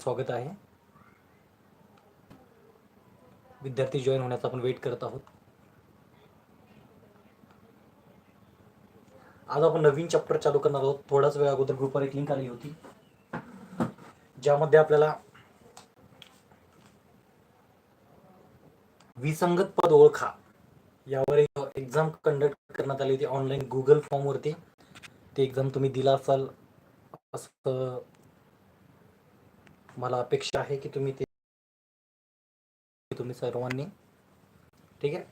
स्वागत आहे. विद्यार्थी जॉईन होण्याचा आपण वेट करत आहोत. आज आपण नवीन चॅप्टर चालू करणार आहोत. थोडाच वेळ अगोदर ग्रुपवर एक लिंक आली होती. ज्यामध्ये आपल्याला विसंगत पद ओळखा. यावर एक एक्झाम कंडक्ट करण्यात आली होती ऑनलाईन गुगल फॉर्मवरती ती एक्झाम तुम्ही दिला असाल असं मला अपेक्षा आहे की तुम्ही ते तुम्ही सर्वांनी ठीक आहे?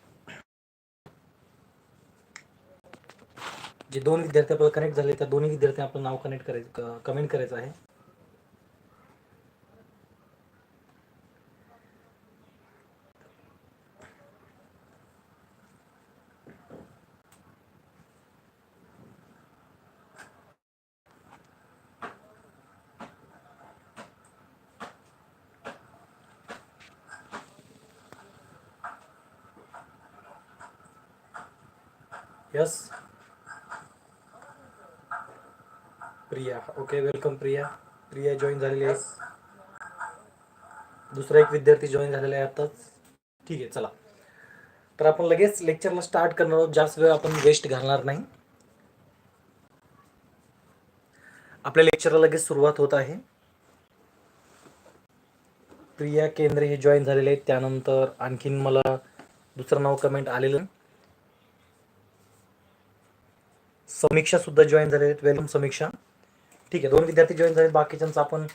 जे दोन विद्यार्थी आपल्याला कनेक्ट झाले त्या दोन्ही विद्यार्थी आपलं नाव कनेक्ट करायचं कमेंट करायचं आहे. Yes Priya okay welcome Priya Priya join झालेली आहे. दुसरा एक विद्यार्थी जॉईन झालेला आहे आताच. ठीक आहे चला. तर आपण लगेच लेक्चरला स्टार्ट करणार आहोत. जास्त वेळ आपण वेस्ट घालणार नाही. आपल्या लेक्चरला लगेच सुरुवात होत आहे. प्रिया केंद्रे हे जॉईन झालेले आहेत. त्यानंतर आणखीन मला दुसरं नाव कमेंट आलेलं समीक्षा सुद्धा जॉईन झालेले आहेत. वेलकम समीक्षा. ठीक आहे दोन विद्यार्थी जॉईन झाले बाकीच्यांचा आपण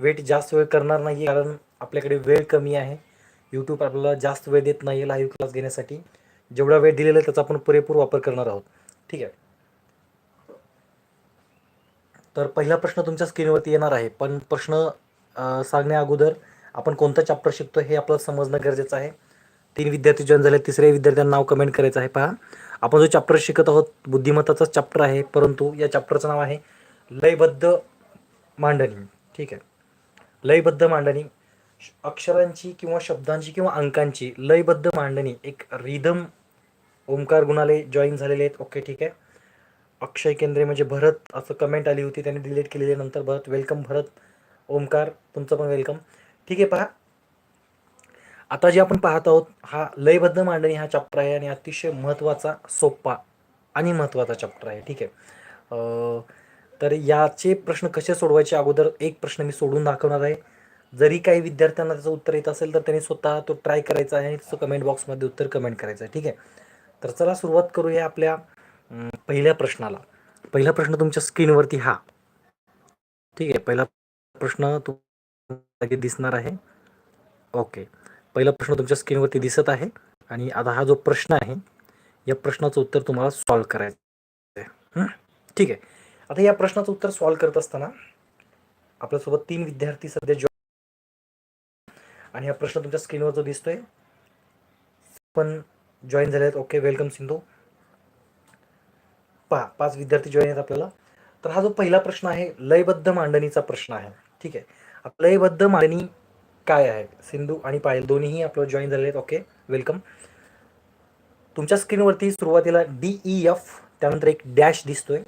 वेट जास्त वेळ करणार नाही कारण आपल्याकडे वेळ कमी आहे. यूट्यूब आपल्याला जास्त वेळ देत नाही लाईव्ह क्लास घेण्यासाठी. जेवढा वेळ दिलेला आहे त्याचा आपण पुरेपूर वापर करणार आहोत. ठीक आहे. तर पहिला प्रश्न तुमच्या स्क्रीनवरती येणार आहे. पण प्रश्न सांगण्या अगोदर आपण कोणता चॅप्टर शिकतो हे आपल्याला समजणं गरजेचं आहे. तीन विद्यार्थी जॉईन झाले तिसऱ्या विद्यार्थ्यांना नाव कमेंट करायचं आहे. पहा. आपण जो चॅप्टर शिकत आहोत बुद्धिमत्ताचा चॅप्टर आहे परंतु या चॅप्टरचं नाव आहे लयबद्ध मांडणी. ठीक आहे? लयबद्ध मांडणी. अक्षरांची किंवा शब्दांची किंवा अंकांची लयबद्ध मांडणी. एक रिदम ओंकार गुणाले जॉईन झालेले आहेत. ओके ठीक आहे? अक्षय केंद्रे म्हणजे भरत असं कमेंट आली होती. त्यांनी डिलीट केलेली नंतर भरत. वेलकम भरत. ओंकार तुमचं पण वेलकम ठीक आहे पहा. आता जे आपण पाहत आहोत हा लयबद्ध मांडणी हा चॅप्टर आहे आणि अतिशय महत्त्वाचा सोपा आणि महत्त्वाचा चॅप्टर आहे. ठीक आहे? तर याचे प्रश्न कसे सोडवायचे? अगोदर एक प्रश्न मी सोडून दाखवणार आहे. जरी काही विद्यार्थ्यांना त्याचं उत्तर येत असेल तर त्यांनी स्वतः तो ट्राय करायचा आहे आणि त्याचं कमेंट बॉक्समध्ये उत्तर कमेंट करायचं आहे. ठीक आहे? तर चला सुरुवात करूया आपल्या पहिल्या प्रश्नाला. पहिला प्रश्न तुमच्या स्क्रीनवरती हा. ठीक आहे? पहिला प्रश्न तुम्हाला दिसणार आहे. ओके. पहिला प्रश्न तुमच्या स्क्रीनवरती दिसत आहे आणि आता हा जो प्रश्न आहे या प्रश्नाचं उत्तर तुम्हाला सॉल्व करायचं आहे. ठीक आहे. आता या प्रश्नाचं उत्तर सॉल्व करत असताना आपल्यासोबत तीन विद्यार्थी सध्या जॉ आणि हा प्रश्न तुमच्या स्क्रीनवर जो दिसतोय. पण जॉईन झाले आहेत ओके वेलकम सिंधू. पहा पाच विद्यार्थी जॉईन आहेत आपल्याला. तर हा जो पहिला प्रश्न आहे लयबद्ध मांडणीचा प्रश्न आहे. ठीक आहे. लयबद्ध मांडणी काय आहे? सिंधू आणि पायल दोन्हीही आपलं जॉईन झाले आहेत. ओके वेलकम तुमच्या स्क्रीनवरती सुरुवातीला डी ई एफ त्यानंतर एक डॅश दिसतोय.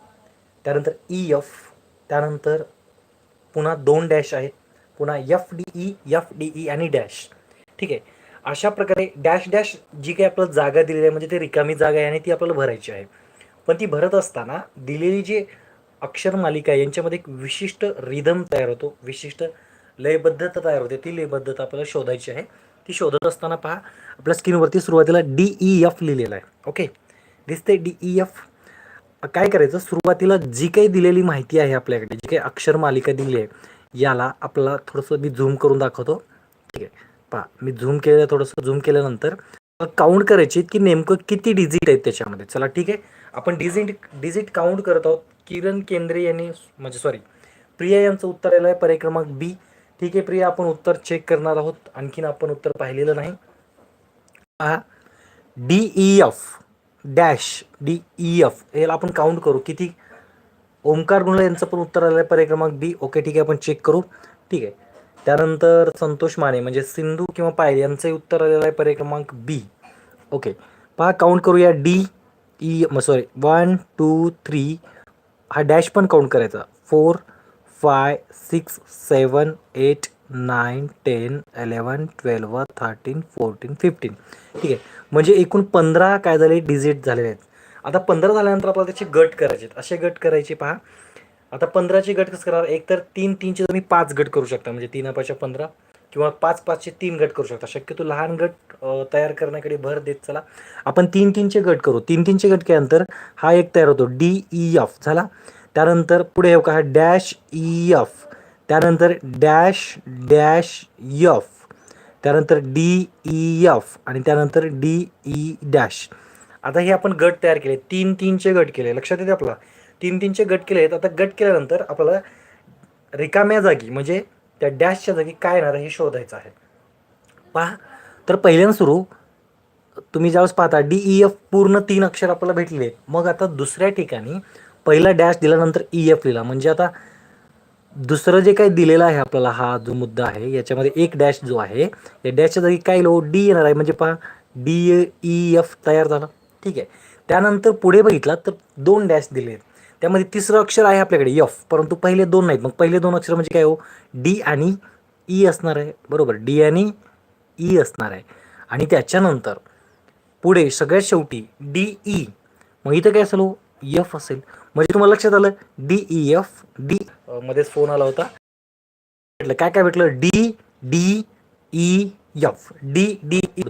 त्यानंतर ई एफ त्यानंतर पुन्हा दोन डॅश आहेत. पुन्हा F D E F D E आणि डॅश ठीक आहे? अशा प्रकारे डॅश डॅश जी काही आपल्याला जागा दिलेली आहे म्हणजे ती रिकामी जागा आहे आणि ती आपल्याला भरायची आहे. पण ती भरत असताना दिलेली जी अक्षर मालिका आहे यांच्यामध्ये एक विशिष्ट रिदम तयार होतो. विशिष्ट लयबद्धता तयार होते. ती लयबद्धता आपल्याला शोधायची आहे. ती शोधत असताना पहा आपल्या स्क्रीनवरती सुरुवातीला डी ई एफ लिहिलेलं आहे. ओके दिसते डी ई एफ काय करायचं? सुरुवातीला जी काही दिलेली माहिती आहे आपल्याकडे जी काही अक्षर मालिका दिली आहे याला आपला थोडंसं मी झूम करून दाखवतो. ठीक आहे? पहा मी झूम केलं थोडंसं झूम केल्यानंतर काउंट करायची की नेमकं किती डिजिट आहेत त्याच्यामध्ये. चला ठीक आहे? आपण डिजिट डिजिट काउंट करत आहोत. किरण केंद्रे यांनी म्हणजे सॉरी प्रिया यांचं उत्तर आलं आहे. पर्याय क्रमांक बी ठीक आहे प्रिया आपण उत्तर चेक करणार आहोत. आणखीन आपण उत्तर पाहिलेलं नाही. पहा. D E F dash D E F याला आपण काउंट करू. किती? ओंकार गुंडळे यांचं पण उत्तर आलं आहे पर्याय क्रमांक बी ओके ठीक आहे आपण चेक करू. ठीक आहे. त्यानंतर संतोष माने म्हणजे सिंधू किंवा पायल यांचंही उत्तर आलेलं आहे पर्याय क्रमांक बी ओके पहा काउंट करूया. D E sorry one two three हा डॅश पण काउंट करायचा. Four five six seven eight nine ten eleven twelve thirteen fourteen fifteen ठीक आहे. म्हणजे एकूण पंधरा काय झाले? डिजिट झालेले आहेत. आता पंधरा झाल्यानंतर आपल्याला त्याचे गट करायचे आहेत. असे गट करायचे पहा. आता पंधराचे गट कसं करणार? एक तर तीन तीनचे तुम्ही पाच गट करू शकता. म्हणजे तीन पाचशे पंधरा किंवा पाच पाचचे तीन गट करू शकता. शक्यतो लहान गट तयार करण्याकडे भर देत चला. आपण तीन तीनचे गट करू. तीन तीनचे गट केल्यानंतर हा एक तयार होतो. डी ई एफ झाला? त्यानंतर पुढे येऊ का? डॅश ई एफ त्यानंतर डॅश डॅश यफ. त्यानंतर डी ई एफ आणि त्यानंतर डी ई डॅश. आता हे आपण गट तयार केले. तीन तीनचे गट केले. लक्षात येते आपला? तीन तीनचे गट केले आहेत. आता गट केल्यानंतर आपल्याला रिकाम्या जागी म्हणजे त्या डॅशच्या जागी काय येणार आहे हे शोधायचं आहे. पहा. तर पहिल्यांदा सुरू. तुम्ही ज्यावेळेस पाहता डी ई एफ पूर्ण तीन अक्षर आपल्याला भेटले मग आता दुसऱ्या ठिकाणी पहिला डॅश दिल्यानंतर ई एफ लिहिला. म्हणजे आता दुसरं जे काही दिलेलं आहे आपल्याला हा जो मुद्दा आहे याच्यामध्ये एक डॅश जो आहे या डॅशच्या जागी काय लो डी येणार आहे. म्हणजे पहा डी ई एफ तयार झाला. ठीक आहे. त्यानंतर पुढे बघितला तर दोन डॅश दिले आहेत. त्यामध्ये तिसरं अक्षर आहे आपल्याकडे यफ परंतु पहिले दोन नाहीत. मग पहिले दोन अक्षर म्हणजे काय हो? डी आणि ई असणार आहे. बरोबर. डी आणि ई असणार आहे. आणि त्याच्यानंतर पुढे सगळ्यात शेवटी डी ई मग इथं काय असेल हो? एफ असेल. म्हणजे तुम्हाला लक्षात आलं? डी ई एफ डी मध्येच फोन आला होता. भेटलं काय काय भेटलं? D D E F D D E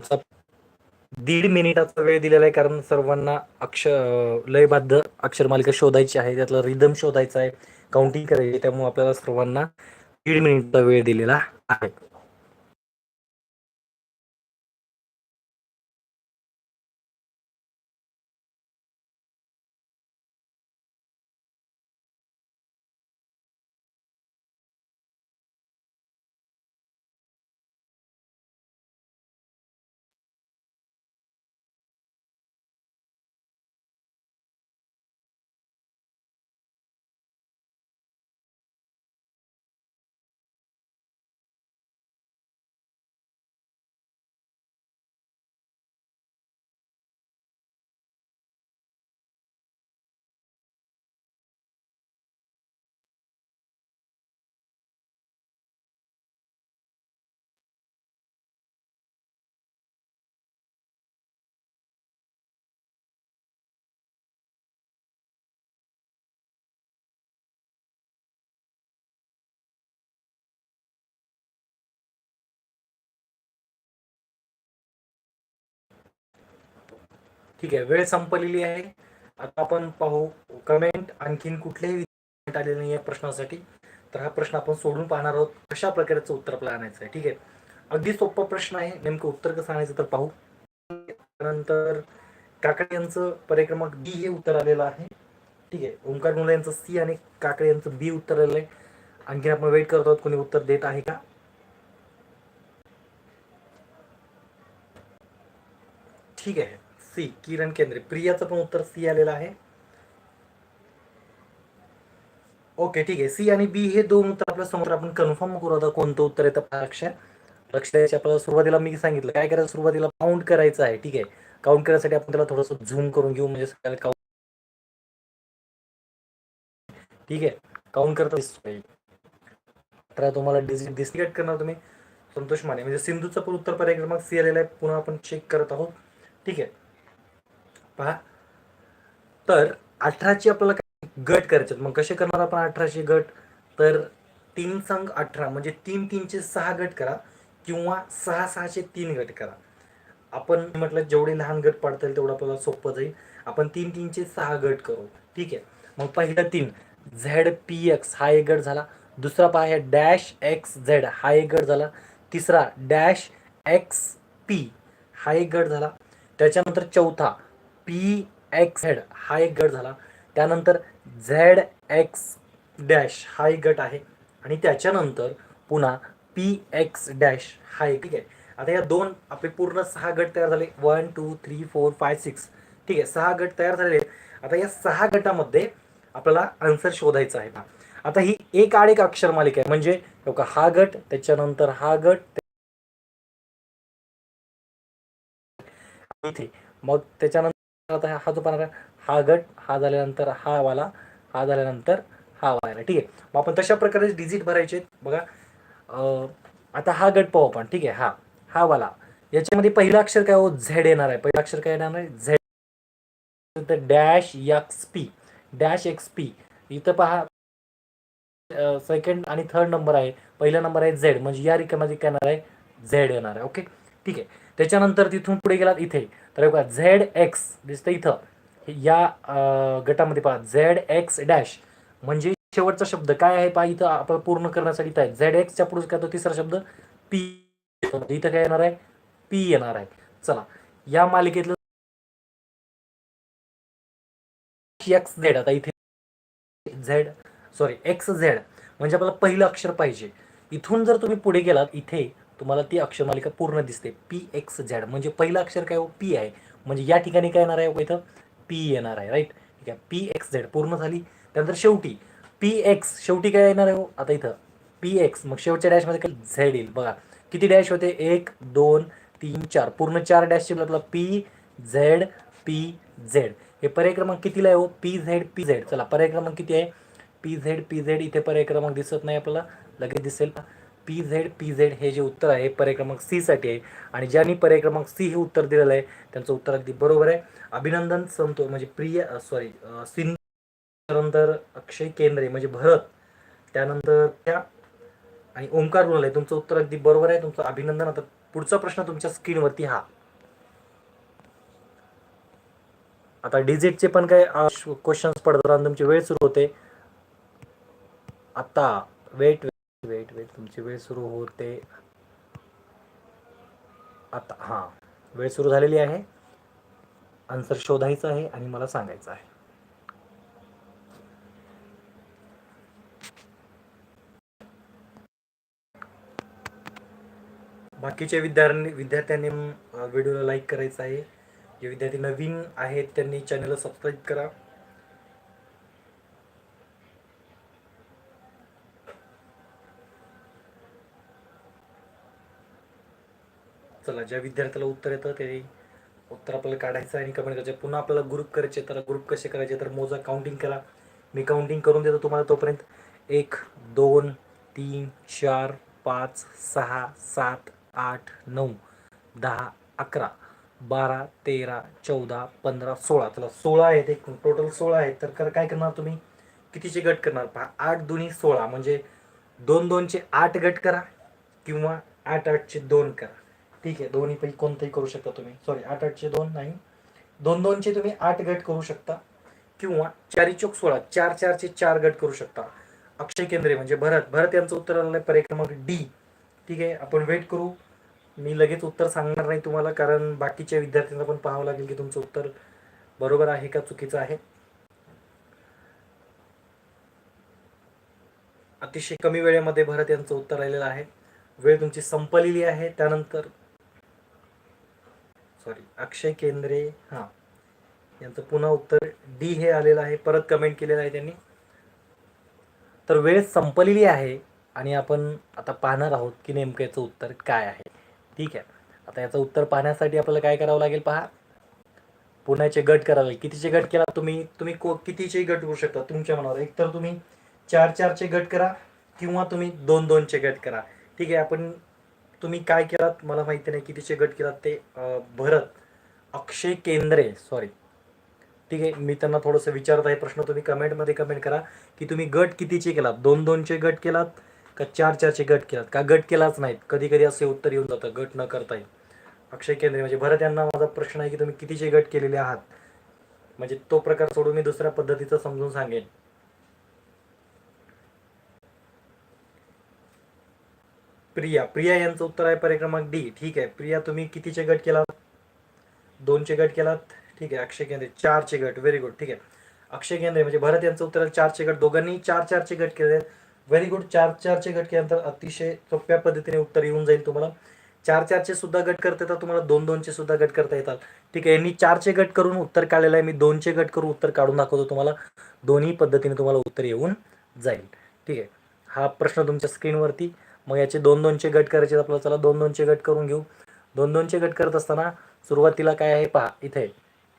दीड मिनिटाचा वेळ दिलेला आहे कारण सर्वांना अक्षर लयबद्ध अक्षरमालिका शोधायची आहे. त्यातला रिदम शोधायचा आहे. काउंटिंग करायची आहे. त्यामुळे आपल्याला सर्वांना दीड मिनिटचा वेळ दिलेला आहे. ठीक आहे वेळ संपलेली आहे. आता आपण पाहू कमेंट आणखीन कुठलेही कमेंट आलेले नाही या प्रश्नासाठी. तर हा प्रश्न आपण सोडून पाहणार आहोत कशा प्रकारचं उत्तर आपल्याला आणायचं आहे ठीक आहे. अगदी सोपा प्रश्न आहे नेमकं उत्तर कसं आणायचं तर पाहू. त्यानंतर काकडे यांचं पर्याय बी हे उत्तर आलेलं आहे. ठीक आहे ओंकार मुला यांचं सी आणि काकडे यांचं बी उत्तर आलेलं आहे. आणखीन आपण वेट करत आहोत कोणी उत्तर देत आहे का? ठीक आहे. सी किरण केंद्रे. प्रियाचं पण उत्तर सी आलेलं आहे. ओके ठीक आहे. सी आणि बी हे दोन उत्तर आपल्यासमोर आपण कन्फर्म करू आता कोणतं उत्तर येतं पहा लक्ष लक्ष आपल्याला सुरुवातीला मी सांगितलं काय करायचं? सुरुवातीला काउंट करायचं आहे ठीक आहे. काउंट करायसाठी आपण त्याला थोडंसं झूम करून घेऊ म्हणजे सगळ्याला काउंट ठीक आहे. काउंट करता दिसतो तर तुम्हाला डिजिट डिस्टिकेट करणार तुम्ही. संतोष माने म्हणजे सिंधूचं पण उत्तर पर्याय क्रमांक सी आलेला आहे. पुन्हा आपण चेक करत आहोत. ठीक आहे. पहा. तर अठराची आपल्याला काय गट करायचे मग कसे करणार आपण अठराशे गट? तर तीन संघ अठरा म्हणजे तीन तीनचे सहा गट करा किंवा सहा सहाशे तीन गट करा. आपण म्हटलं जेवढे लहान गट पाडता येईल तेवढं आपल्याला सोपं जाईल. आपण तीन तीनचे सहा गट करू. ठीक आहे? मग पहिला तीन. झेड पी एक्स हा एक गट झाला. दुसरा पहा आहे डॅश एक्स झेड हा एक गट झाला. तिसरा डॅश एक्स पी हा एक गट झाला. त्याच्यानंतर चौथा. पी एक्स झेड हा एक गट झाला. त्यानंतर झेड एक्स डॅश हा एक गट आहे. आणि त्याच्यानंतर पुन्हा पी एक्स डॅश हा एक ठीक आहे. आता या दोन आपले पूर्ण सहा गट तयार झाले. One two three four five six. ठीक आहे सहा गट तयार झालेले आहेत. आता या सहा गटामध्ये आपल्याला आन्सर शोधायचा आहे. आता ही एक आड एक अक्षर मालिका आहे. म्हणजे हो का हा गट त्याच्यानंतर हा गट इथे. मग त्याच्यानंतर आता हा जो पाहणार हा गट हा झाल्यानंतर हा वाला हा झाल्यानंतर हा वाला ठीक आहे मग आपण तशा प्रकारे डिजिट भरायचे आहेत. बघा आता हा गट पाहू आपण ठीक आहे हा हा वाला याच्यामध्ये पहिलं अक्षर काय हो झेड येणार आहे पहिलं अक्षर काय येणार आहे Z dash X P dash X P इथं पहा सेकंड आणि थर्ड नंबर आहे पहिला नंबर आहे झेड म्हणजे या रिकामध्ये काय येणार आहे झेड येणार आहे ओके ठीक आहे त्याच्यानंतर तिथून पुढे गेलात इथे तर बघा झेड एक्स दिसतं इथं. या गटामध्ये पहा झेड एक्स डॅश. म्हणजे शेवटचा शब्द काय आहे? पहा इथं आपण पूर्ण करण्यासाठी इथं आहे. झेड एक्सच्या पुढे काय? तो तिसरा शब्द पी इथं काय येणार आहे? पी येणार आहे. चला या मालिकेतलं एक्स झेड आता इथे झेड सॉरी एक्स झेड म्हणजे आपल्याला पहिलं अक्षर पाहिजे. इथून जर तुम्ही पुढे गेलात इथे तुम्हाला ती अक्षर मालिका पूर्ण दिसते. पी एक्स झेड म्हणजे पहिलं अक्षर काय हो? पी आहे. म्हणजे या ठिकाणी काय येणार आहे हो इथं? पी येणार आहे राईट ठीक आहे. पी एक्स झेड पूर्ण झाली. त्यानंतर शेवटी पी एक्स शेवटी काय येणार आहे हो? आता इथं. पी एक्स मग शेवटच्या डॅशमध्ये काय झेड येईल. बघा किती डॅश होते? एक दोन तीन चार. पूर्ण चार डॅशचे आपला पी झेड पी झेड हे पर्याय क्रमांक कितीला आहे हो? पी झेड पी झेड चला पर्याय क्रमांक किती आहे? पी झेड पी झेड इथे पर्याय क्रमांक दिसत नाही आपल्याला. लगेच दिसेल. पी झेड पी झेड हे जे उत्तर आहे पर्याय क्रमांक सी साठी आहे. आणि ज्यांनी पर्याय क्रमांक सी हे उत्तर दिलेलं आहे त्यांचं उत्तर अगदी बरोबर आहे. अभिनंदन संतो म्हणजे प्रिय सॉरी सिंधू त्यानंतर अक्षय केंद्रे म्हणजे भरत. त्यानंतर त्या आणि ओंकार रुणालय तुमचं उत्तर अगदी बरोबर आहे. तुमचं अभिनंदन. आता पुढचा प्रश्न तुमच्या स्क्रीनवरती हा. आता डिजिटचे पण काय क्वेश्चन्स पडतात आणि तुमची वेळ सुरू होते. आता वेट वेट वेट. तुमची वेळ सुरू होते. आता हां. वेळ सुरू झालेली आहे. आन्सर शोधायचा आहे आणि मला सांगायचं आहे. बाकीच्या विद्यार्थी विद्यार्थ्यांनी व्हिडिओला लाईक करायचं आहे. जे विद्यार्थी नवीन आहेत त्यांनी चॅनलला सबस्क्राईब करा. चला ज्या विद्यार्थ्याला उत्तर येतं ते उत्तर आपल्याला काढायचं आणि कमेंट करायचं. पुन्हा आपल्याला ग्रुप करायचे तर ग्रुप कसे करायचे तर मोजा काउंटिंग करा. मी काउंटिंग करून देतो तुम्हाला तोपर्यंत. एक दोन तीन चार पाच सहा सात आठ नऊ दहा अकरा बारा तेरा चौदा पंधरा सोळा. चला सोळा आहेत एक. टोटल सोळा आहेत. तर कर- काय करणार तुम्ही? कितीचे गट करणार? पहा आठ दोन्ही सोळा. म्हणजे दोन दोनचे आठ गट करा किंवा आठ आठचे दोन करा. ठीक आहे दोन्हीपैकी कोणतंही करू शकता तुम्ही. सॉरी आठ आठचे दोन नाही. दोन दोनचे तुम्ही आठ गट करू शकता. किंवा चारी चौक सोळा चार चारचे चार गट करू शकता. अक्षय केंद्रे म्हणजे भरत. भरत यांचं उत्तर आलेलं आहे पर्याय क्रमांक डी. ठीक आहे आपण वेट करू. मी लगेच उत्तर सांगणार नाही तुम्हाला कारण बाकीच्या विद्यार्थ्यांना पण पाहावं लागेल की तुमचं उत्तर बरोबर आहे का चुकीचं आहे. अतिशय कमी वेळेमध्ये भरत यांचं उत्तर आलेलं आहे. वेळ तुमची संपलेली आहे. त्यानंतर सॉरी अक्षय केंद्रे हां. यांचं पुन्हा उत्तर डी हे आलेलं आहे. परत कमेंट केलेलं आहे त्यांनी. तर वेळ संपलेली आहे आणि आपण आता पाहणार आहोत की नेमकं याचं उत्तर काय आहे. ठीक आहे. आता याचं उत्तर पाहण्यासाठी आपल्याला काय करावं लागेल पहा. पुण्याचे गट करावे लागेल. कितीचे गट केला तुम्ही? तुम्ही को कितीचे गट करू शकता तुमच्या मनावर. एक तर तुम्ही चार चारचे गट करा किंवा तुम्ही दोन दोनचे गट करा. ठीक आहे. आपण तुम्ही काय केलात? मला माहिती नाही कितीचे गट केलात ते भरत अक्षय केंद्रे सॉरी ठीक आहे मी त्यांना थोडंसं विचारत आहे प्रश्न तुम्ही कमेंटमध्ये कमेंट करा की तुम्ही गट कितीचे केलात? दोन दोनचे गट केलात का चार चारचे गट केलात? का गट केलाच नाहीत? कधी कधी असे उत्तर येऊन जातं गट न करता येईल अक्षय केंद्रे म्हणजे भरत यांना माझा प्रश्न आहे की तुम्ही कितीचे गट केलेले आहात? म्हणजे तो प्रकार सोडून मी दुसऱ्या पद्धतीचं समजून सांगेन. प्रिया प्रिया यांचं उत्तर आहे पर्याय क्रमांक डी. ठीक आहे. प्रिया तुम्ही कितीचे गट केलात? दोनचे गट केलात. ठीक आहे. अक्षय केंद्रे चारचे गट. व्हेरी गुड ठीक आहे. अक्षय केंद्रे म्हणजे भरत यांचं उत्तर आहे चारचे गट. दोघांनी चार चारचे गट केले व्हेरी गुड चार चारचे गट केल्यानंतर अतिशय सोप्या पद्धतीने उत्तर येऊन जाईल तुम्हाला. चार चारचे सुद्धा गट करता येतात. तुम्हाला दोन दोनचे सुद्धा गट करता येतात. ठीक आहे. यांनी चारचे गट करून उत्तर काढलेलं आहे. मी दोनचे गट करून उत्तर काढून दाखवतो तुम्हाला. दोन्ही पद्धतीने तुम्हाला उत्तर येऊन जाईल. ठीक आहे. हा प्रश्न तुमच्या स्क्रीनवरती मग याचे दोन दोनचे गट करायचे आपल्याला चला दोन दोनचे गट करून घेऊ. दोन दोनचे गट करत असताना सुरुवातीला काय आहे पहा इथे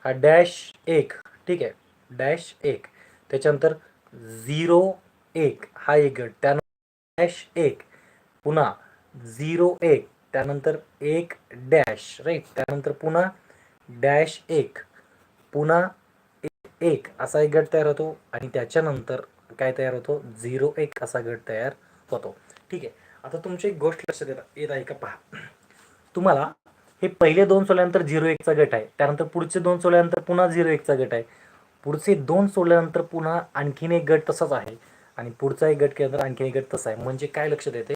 हा डॅश एक ठीक आहे डॅश एक. त्याच्यानंतर झिरो एक हा एक गट. त्यानंतर डॅश एक पुन्हा झिरो एक त्यानंतर एक डॅश राईट त्यानंतर पुन्हा डॅश एक पुन्हा एक एक असा एक गट तयार होतो. आणि त्याच्यानंतर काय तयार होतो? झिरो एक असा गट तयार होतो. ठीक आहे. आता तुमची एक गोष्ट लक्षात येत येत आहे का पहा. तुम्हाला हे पहिले दोन सोडल्यानंतर झिरो एकचा गट आहे. त्यानंतर पुढचे दोन सोडल्यानंतर पुन्हा झिरो एकचा गट आहे. पुढचे दोन सोडल्यानंतर पुन्हा आणखीन एक गट तसाच आहे. आणि पुढचा एक गट केल्यानंतर आणखीन एक गट तसा आहे. म्हणजे काय लक्षात येते?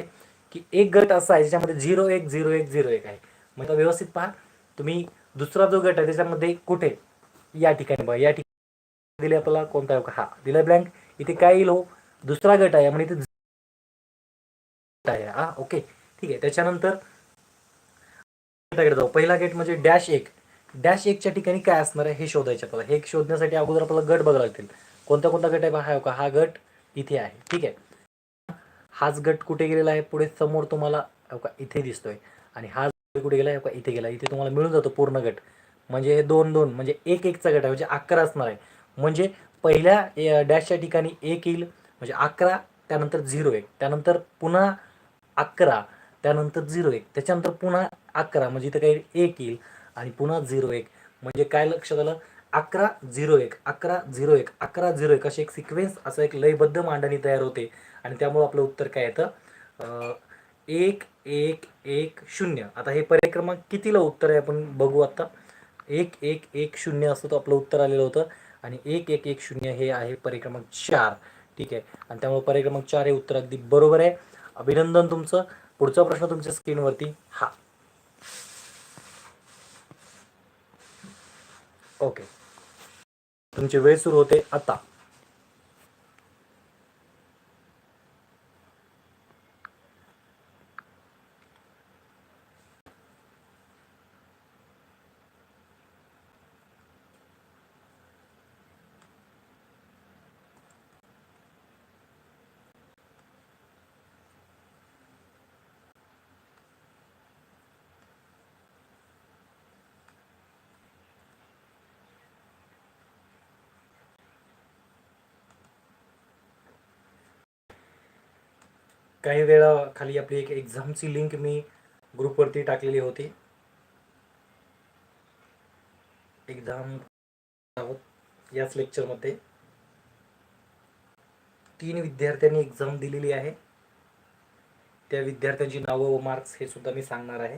की एक गट असा आहे ज्याच्यामध्ये झिरो एक झिरो एक झिरो एक आहे. मग आता व्यवस्थित पहा. तुम्ही दुसरा जो गट आहे त्याच्यामध्ये कुठे? या ठिकाणी बघा. या ठिकाणी दिले आपल्याला कोणता आहे? हा दिला ब्लँक इथे काय येईल हो? दुसरा गट आहे. म्हणजे इथे हा ओके. ठीक आहे. त्याच्यानंतर जाऊ. पहिला गेट म्हणजे डॅश एक. डॅश एकच्या ठिकाणी काय असणार आहे हे शोधायचे आपल्याला. हे शोधण्यासाठी अगोदर आपल्याला गट बघायला लागतील. कोणता कोणता गट आहे हा का हा गट इथे आहे. ठीक आहे. हाच गट कुठे गेलेला आहे? पुढे समोर तुम्हाला का इथे दिसतोय. आणि हा गट कुठे गेला आहे का इथे गेला इथे तुम्हाला मिळून जातो पूर्ण गट. म्हणजे हे दोन दोन म्हणजे एक एकचा गट आहे. म्हणजे अकरा असणार आहे. म्हणजे पहिल्या डॅशच्या ठिकाणी एक येईल. म्हणजे अकरा त्यानंतर झिरो एक. त्यानंतर पुन्हा अकरा त्यानंतर झिरो एक त्याच्यानंतर पुन्हा अकरा म्हणजे इथं काही एक येईल आणि पुन्हा झिरो एक. म्हणजे काय लक्षात आलं? अकरा झिरो एक अकरा झिरो एक अकरा झिरो एक अशी एक सिक्वेन्स असं एक लयबद्ध मांडणी तयार होते. आणि त्यामुळं आपलं उत्तर काय येतं? एक एक एक शून्य. आता हे पर्याय क्रमांक कितीला उत्तर आहे आपण बघू आता? एक एक एक शून्य असं तो आपलं उत्तर आलेलं होतं. आणि एक एक एक शून्य हे आहे पर्याय क्रमांक चार. ठीक आहे. आणि त्यामुळे पर्याय क्रमांक चार हे उत्तर अगदी बरोबर आहे. अभिनंदन तुमचं. पुढचा प्रश्न तुमच्या स्क्रीनवरती हा. ओके. तुमची वेळ सुरू होते आता. काही वेळा खाली आपली एक एक्झामची लिंक मी ग्रुपवरती टाकलेली होती. एक्झाम आहोत याच लेक्चरमध्ये तीन विद्यार्थ्यांनी एक्झाम दिलेली आहे. त्या विद्यार्थ्यांची नावं व मार्क्स हे सुद्धा मी सांगणार आहे.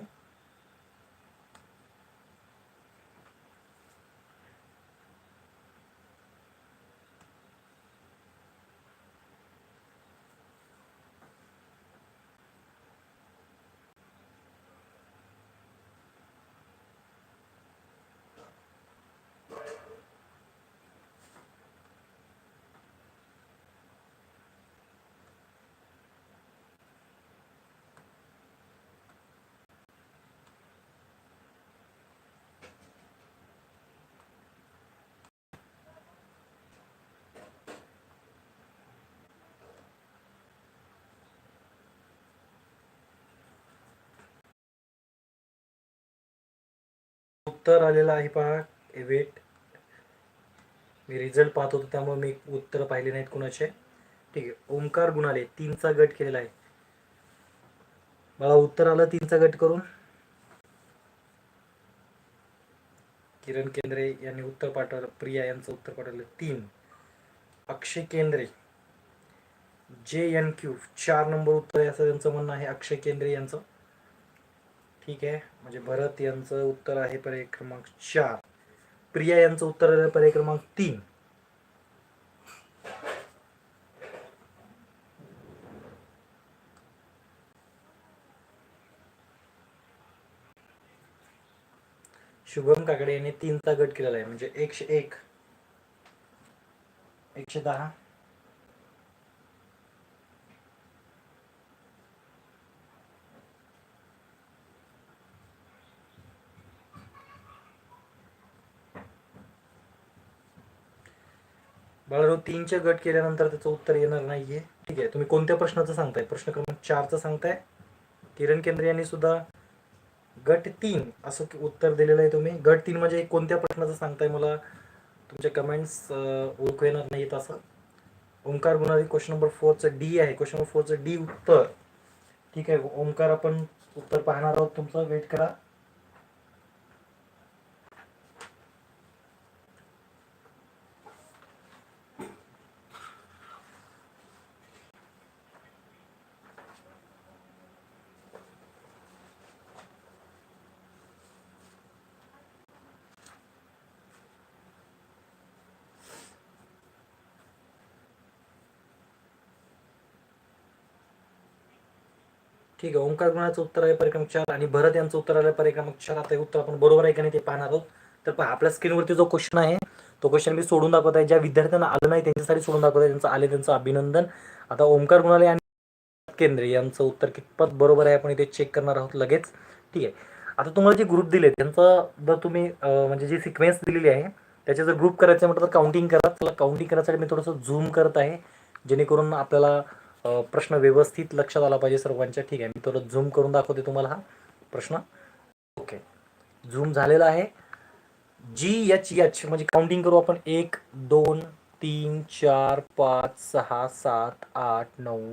उत्तर आलेलं आहे पहा. वेट मी रिझल्ट पाहत होतो त्यामुळे मी उत्तर पाहिले नाहीत कुणाचे. ठीक आहे. ओंकार गुणाले तीनचा गट केलेला आहे. मला उत्तर आलं तीनचा गट करून. किरण केंद्रे यांनी उत्तर पाठवलं प्रिया यांचं उत्तर पाठवलं तीन. अक्षय केंद्रे. जे एन क्यू चार नंबर उत्तर आहे असं त्यांचं म्हणणं आहे अक्षय केंद्रे यांचं. ठीक आहे. म्हणजे भरत यांचं उत्तर आहे पर्याय क्रमांक चार. प्रिया यांचं उत्तर आहे पर्याय क्रमांक तीन. शुभम काकडे यांनी तीनचा गट केलेला आहे. म्हणजे एकशे एक. एकशे दहा. बाळाराव तीनचे गट केल्यानंतर त्याचं उत्तर येणार नाहीये. ठीक आहे तुम्ही कोणत्या प्रश्नाचं सांगताय? प्रश्न क्रमांक चारचं सांगताय. किरण केंद्रे यांनी सुद्धा गट तीन असं उत्तर दिलेलं आहे तुम्ही. गट तीन म्हणजे कोणत्या प्रश्नाचं सांगताय मला? तुमच्या कमेंट्स ओळखू येणार नाहीत असं. ओंकार गुणारी क्वेश्चन नंबर फोरचं डी आहे. क्वेश्चन नंबर फोरचं डी उत्तर. ठीक आहे ओमकार आपण उत्तर पाहणार आहोत तुमचं. वेट करा. ठीक आहे ओंकार गुणाचं उत्तर आहे परिक्रम चार आणि भरत यांचं उत्तर आलं परिक्रम चार. आता हे उत्तर आपण बरोबर आहे का नाही ते पाहणार आहोत. तर पहा आपल्या स्क्रीनवरती जो क्वेश्चन आहे तो क्वेश्चन मी सोडून दाखवत आहे. ज्या विद्यार्थ्यांना आलं नाही त्यांच्यासाठी सोडून दाखवत आहे. त्यांचं आले त्यांचं अभिनंदन. आता ओंकार गुणालय आणि केंद्रे यांचं उत्तर कितपत बरोबर आहे आपण इथे चेक करणार आहोत लगेच. ठीक आहे. आता तुम्हाला जे ग्रुप दिले त्यांचं जर तुम्ही म्हणजे जी सिक्वेन्स दिलेली आहे त्याचे जर ग्रुप करायचं म्हटलं तर काउंटिंग करा. चला काउंटिंग करायसाठी मी थोडंसं झूम करत आहे. जेणेकरून आपल्याला प्रश्न व्यवस्थित लक्षात आला पाहिजे सर्वांच्या. ठीक आहे मी थोडं झूम करून दाखवते तुम्हाला हा प्रश्न. ओके झूम झालेला आहे. जी एच एच म्हणजे काउंटिंग करू आपण. एक दोन तीन चार पाच सहा सात आठ नऊ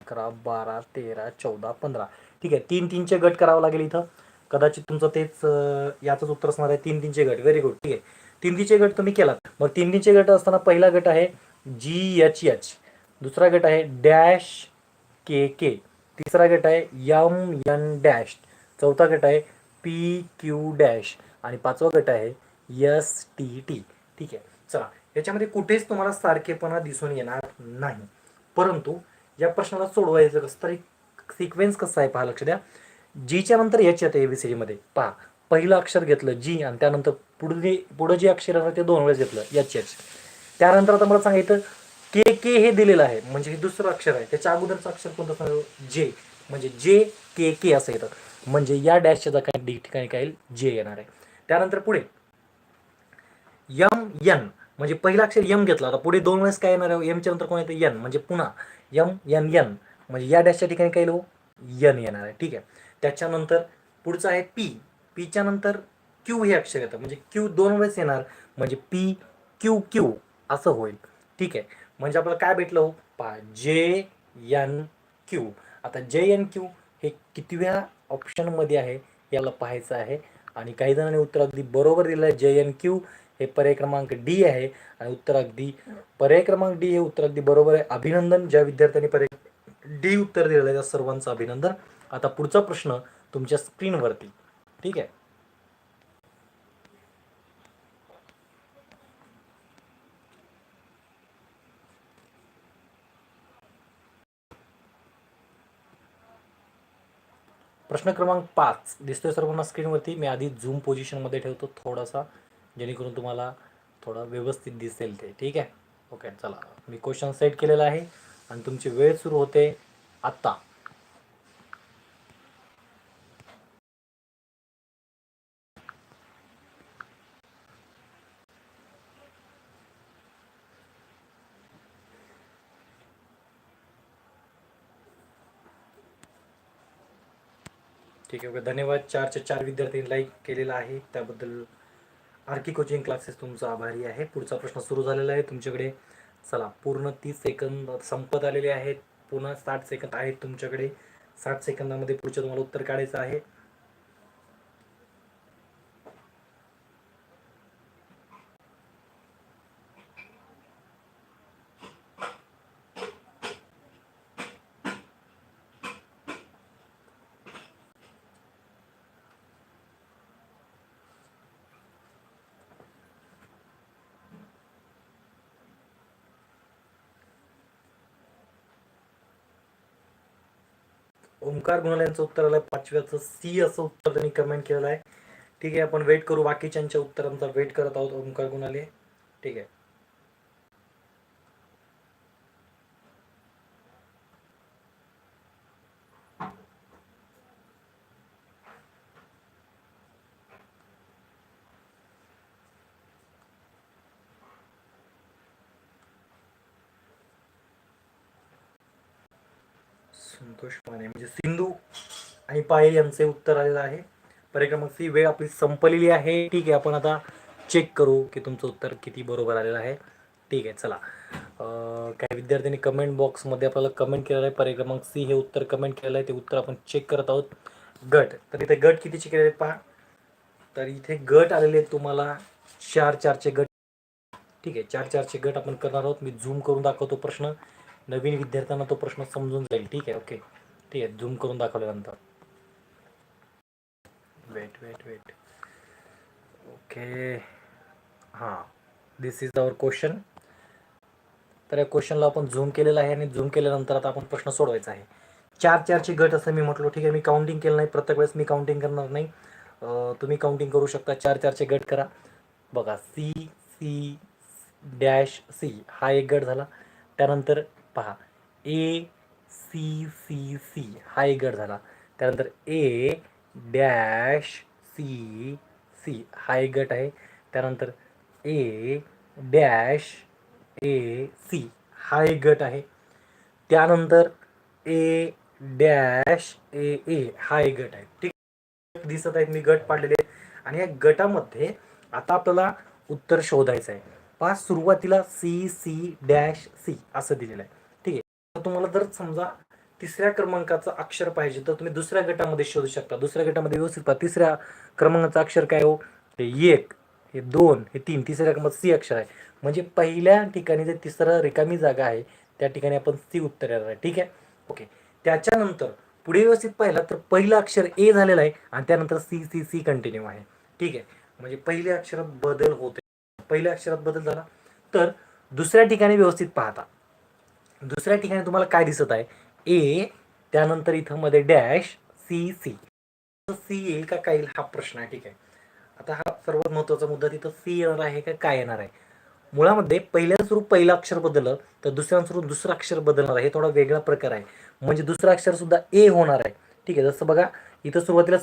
अकरा बारा तेरा चौदा पंधरा. ठीक आहे तीन तीनचे गट करावं लागेल इथं. कदाचित तुमचं तेच याचंच उत्तर असणार आहे. तीन तीनचे गट. व्हेरी गुड ठीक आहे. तीन तीनचे गट तुम्ही केलात. मग तीन तीनचे गट असताना पहिला गट आहे जी एच एच दुसरा गट आहे डॅश के के. तिसरा गट आहे यम यन डॅश. चौथा गट आहे पी क्यू डॅश. आणि पाचवा गट आहे एस टी टी. ठीक आहे. चला याच्यामध्ये कुठेच तुम्हाला सारखेपणा दिसून येणार नाही. परंतु या प्रश्नाला सोडवायचं कसं तर सिक्वेन्स कसं आहे पहा लक्ष द्या. जीच्या नंतर एच येते एबीसीडीमध्ये पहा पहिलं अक्षर घेतलं जी आणि त्यानंतर पुढे पुढं जे अक्षर आहे ते दोन वेळेस घेतलं एच एच त्यानंतर आता मला सांगितलं के के हे दिलेलं आहे. म्हणजे हे दुसरं अक्षर आहे. त्याच्या अगोदरचं अक्षर कोणतं असणार जे. म्हणजे जे के के असं येतं. म्हणजे या डॅशच्या जागा काही ठिकाणी काय येईल? जे येणार आहे. त्यानंतर पुढे. M N. म्हणजे पहिला अक्षर यम घेतला. आता पुढे दोन वेळेस काय येणार आहे? यमच्या नंतर कोण येतं? यन. म्हणजे पुन्हा. M N N. म्हणजे या डॅशच्या ठिकाणी काय लो हो? यन येणार आहे. ठीक आहे. त्याच्यानंतर पुढचं आहे पी. पीच्या नंतर क्यू हे अक्षर येतं. म्हणजे क्यू दोन वेळेस येणार. म्हणजे पी क्यू क्यू असं होईल. ठीक आहे. म्हणजे आपल्याला काय भेटलं हो? पा जे एन क्यू आता जे एन क्यू हे कितव्या ऑप्शनमध्ये आहे याला पाहायचं आहे. आणि काही जणांनी उत्तर अगदी बरोबर दिलं आहे. जे एन क्यू हे पर्याय क्रमांक डी आहे. आणि उत्तर अगदी पर्याय क्रमांक डी हे उत्तर अगदी बरोबर आहे. अभिनंदन ज्या विद्यार्थ्यांनी पर्याय डी उत्तर दिलेलं आहे त्या सर्वांचं अभिनंदन. आता पुढचा प्रश्न तुमच्या स्क्रीनवरती ठीक आहे? प्रश्न क्रमांक पाच. दिसतोय सर्वांना स्क्रीनवरती. मी आधी झूम पोझिशनमध्ये ठेवतो थोडासा जेणेकरून तुम्हाला थोडं व्यवस्थित दिसेल ते. ठीक आहे? ओके चला. मी क्वेश्चन सेट केलेला आहे आणि तुमची वेळ सुरू होते आत्ता. ठीक आहे. ओके धन्यवाद चारच्या चार विद्यार्थ्यांनी लाईक केलेला आहे. त्याबद्दल आरकी कोचिंग क्लासेस तुमचा आभारी आहे. पुढचा प्रश्न सुरू झालेला आहे तुमच्याकडे. चला पूर्ण तीस सेकंद संपत आलेले आहेत. पुन्हा साठ सेकंद आहेत तुमच्याकडे. साठ सेकंदामध्ये पुढचं तुम्हाला उत्तर काढायचं आहे. ओमकार गुणाल यांचं उत्तर आलं पाचव्याचं सी असं उत्तर त्यांनी कमेंट केलेलं आहे. ठीक आहे आपण वेट करू बाकीच्यांच्या उत्तरांचा वेट करत आहोत ओमकार गुणाले. ठीक आहे. संतोष म्हणजे सिंधू आणि पायल यांचे उत्तर आलेलं आहे. परिक्रमाची सी वेळ आपली संपलेली आहे. ठीक आहे आपण आता चेक करू की तुमचं उत्तर किती बरोबर आलेलं आहे. ठीक आहे चला. काही विद्यार्थ्यांनी कमेंट बॉक्समध्ये आपल्याला कमेंट केलेलं आहे. परिक्रमांक सी हे उत्तर कमेंट केलेलं आहे. ते उत्तर आपण चेक करत आहोत. गट. तर इथे गट कितीचे केलेले आहेत पहा. तर इथे गट आलेले आहेत तुम्हाला चार चारचे गट. ठीक आहे चार चारचे गट आपण करणार आहोत. मी झूम करून दाखवतो प्रश्न. नवीन विद्यार्थ्यांना तो प्रश्न समजून जाईल. ठीक आहे ओके ठीक आहे झूम करून दाखवल्यानंतर. वेट वेट वेट ओके हां. दिस इज अवर क्वेश्चन तर या क्वेश्चनला आपण झूम केलेला आहे आणि झूम केल्यानंतर आता आपण प्रश्न सोडवायचा आहे. चार चारचे गट असं मी म्हटलो ठीक आहे. मी काउंटिंग केलं नाही. प्रत्येक वेळेस मी काउंटिंग करणार नाही. तुम्ही काउंटिंग करू शकता. चार चारचे गट करा. बघा सी सी डॅश सी हा एक गट झाला. त्यानंतर पहा. A C C C. हा एक गट झाला. त्यानंतर ए डॅश सी सी. हा एक गट आहे. त्यानंतर ए डॅश ए सी. हा एक गट आहे. त्यानंतर ए डॅश ए ए हा एक गट आहे. ठीक दिसत आहेत मी गट पाडलेले आहेत. आणि या गटामध्ये आता आपल्याला उत्तर शोधायचं आहे. पहा सुरुवातीला सी सी डॅश सी असं दिलेलं आहे. तुम्हाला जर समजा तिसऱ्या क्रमांकाचं अक्षर पाहिजे तर तुम्ही दुसऱ्या गटामध्ये शोधू शकता. दुसऱ्या गटामध्ये व्यवस्थित पहा. तिसऱ्या क्रमांकाचं अक्षर काय हो? ते एक हे दोन हे तीन. तिसऱ्या क्रमांक सी अक्षर आहे. म्हणजे पहिल्या ठिकाणी जे तिसरा रिकामी जागा आहे त्या ठिकाणी आपण सी उत्तर येणार आहे. ठीक आहे? ओके. त्याच्यानंतर पुढे व्यवस्थित पाहिलं तर पहिलं अक्षर ए झालेलं आहे आणि त्यानंतर सी सी सी कंटिन्यू आहे. ठीक आहे? म्हणजे पहिल्या अक्षरात बदल होते पहिल्या अक्षरात बदल झाला. तर दुसऱ्या ठिकाणी व्यवस्थित पाहता. दुसऱ्या ठिकाणी तुम्हाला काय दिसत आहे? ए त्यानंतर इथं मध्ये डॅश सी सी सी येईल का काय येईल हा प्रश्न आहे ठीक आहे. आता हा सर्वात महत्त्वाचा मुद्दा तिथं सी येणार आहे का काय येणार आहे? मुळामध्ये पहिल्या स्वरूप पहिलं अक्षर बदललं तर दुसऱ्या स्वरूप दुसरं अक्षर बदलणार आहे. हे थोडा वेगळा प्रकार आहे. म्हणजे दुसरं अक्षर सुद्धा ए होणार आहे. ठीक आहे जसं बघा इथं सुरुवातीला